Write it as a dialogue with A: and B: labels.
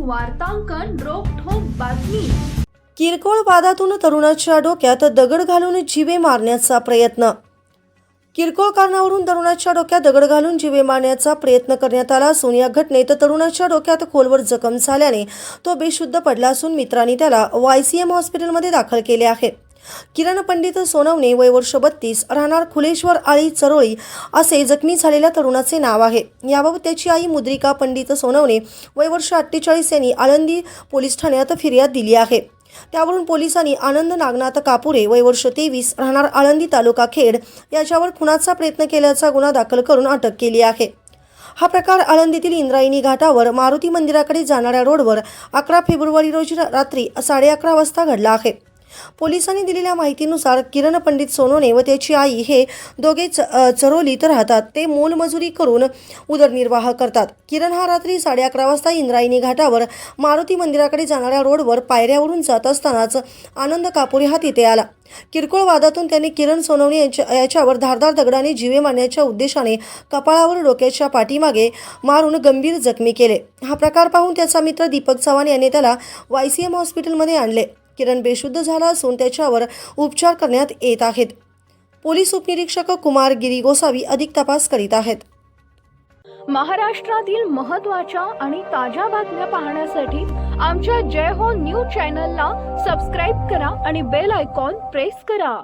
A: वार्तांकन रोखोक बातमी.
B: किरकोळ वादातून तरुणाच्या डोक्यात दगड घालून जीवे मारण्याचा प्रयत्न. किरकोळ कारणावरून तरुणाच्या डोक्यात दगड घालून जीवे मारण्याचा प्रयत्न करण्यात आला असून या घटनेत तरुणाच्या डोक्यात खोलवर जखम झाल्याने तो बेशुद्ध पडला असून मित्रांनी त्याला वाय सी एम हॉस्पिटलमध्ये दाखल केले आहे. किरण पंडित सोनवणे वय वर्ष बत्तीस राहणार खुलेश्वर आळी चरोळी असे जखमी झालेल्या तरुणाचे नाव आहे. याबाबत त्याची आई मुद्रिका पंडित सोनवणे वय वर्ष अठ्ठेचाळीस यांनी आळंदी पोलीस ठाण्यात फिर्याद दिली आहे. त्यावरून पोलिसांनी आनंद नागनाथ कापुरे वय वर्ष तेवीस राहणार आळंदी तालुका खेड याच्यावर खुनाचा प्रयत्न केल्याचा गुन्हा दाखल करून अटक केली आहे. हा प्रकार आळंदीतील इंद्रायणी घाटावर मारुती मंदिराकडे जाणाऱ्या रोडवर अकरा फेब्रुवारी रोजी रात्री साडे अकरा वाजता घडला आहे. पोलिसांनी दिलेल्या माहितीनुसार किरण पंडित सोनोने व त्याची आई हे दोघे च चरोलीत राहतात. ते मोलमजुरी करून उदरनिर्वाह करतात. किरण हा रात्री साडे अकरा वाजता इंद्रायणी घाटावर मारुती मंदिराकडे जाणाऱ्या रोडवर पायऱ्यावरून जात असतानाच आनंद कापुरे हा तिथे आला. किरकोळ वादातून त्याने किरण सोनवणे यांच्या याच्यावर धारदार दगडाने जीवे मारण्याच्या उद्देशाने कपाळावर डोक्याच्या पाठीमागे मारून गंभीर जखमी केले. हा प्रकार पाहून त्याचा मित्र दीपक चव्हाण याने त्याला वाय सी एम हॉस्पिटलमध्ये आणले. किरण बेशुद्ध झाला असून त्याच्यावर उपचार करण्यात येत आहेत. पोलीस उपनिरीक्षक कुमार गिरी गोसावी अधिक तपास करीत आहेत.
A: महाराष्ट्रातील महत्त्वाच्या आणि ताज्या बातम्या पाहण्यासाठी आमच्या जय हो न्यूज चॅनलला सबस्क्राईब करा आणि बेल आयकॉन प्रेस करा.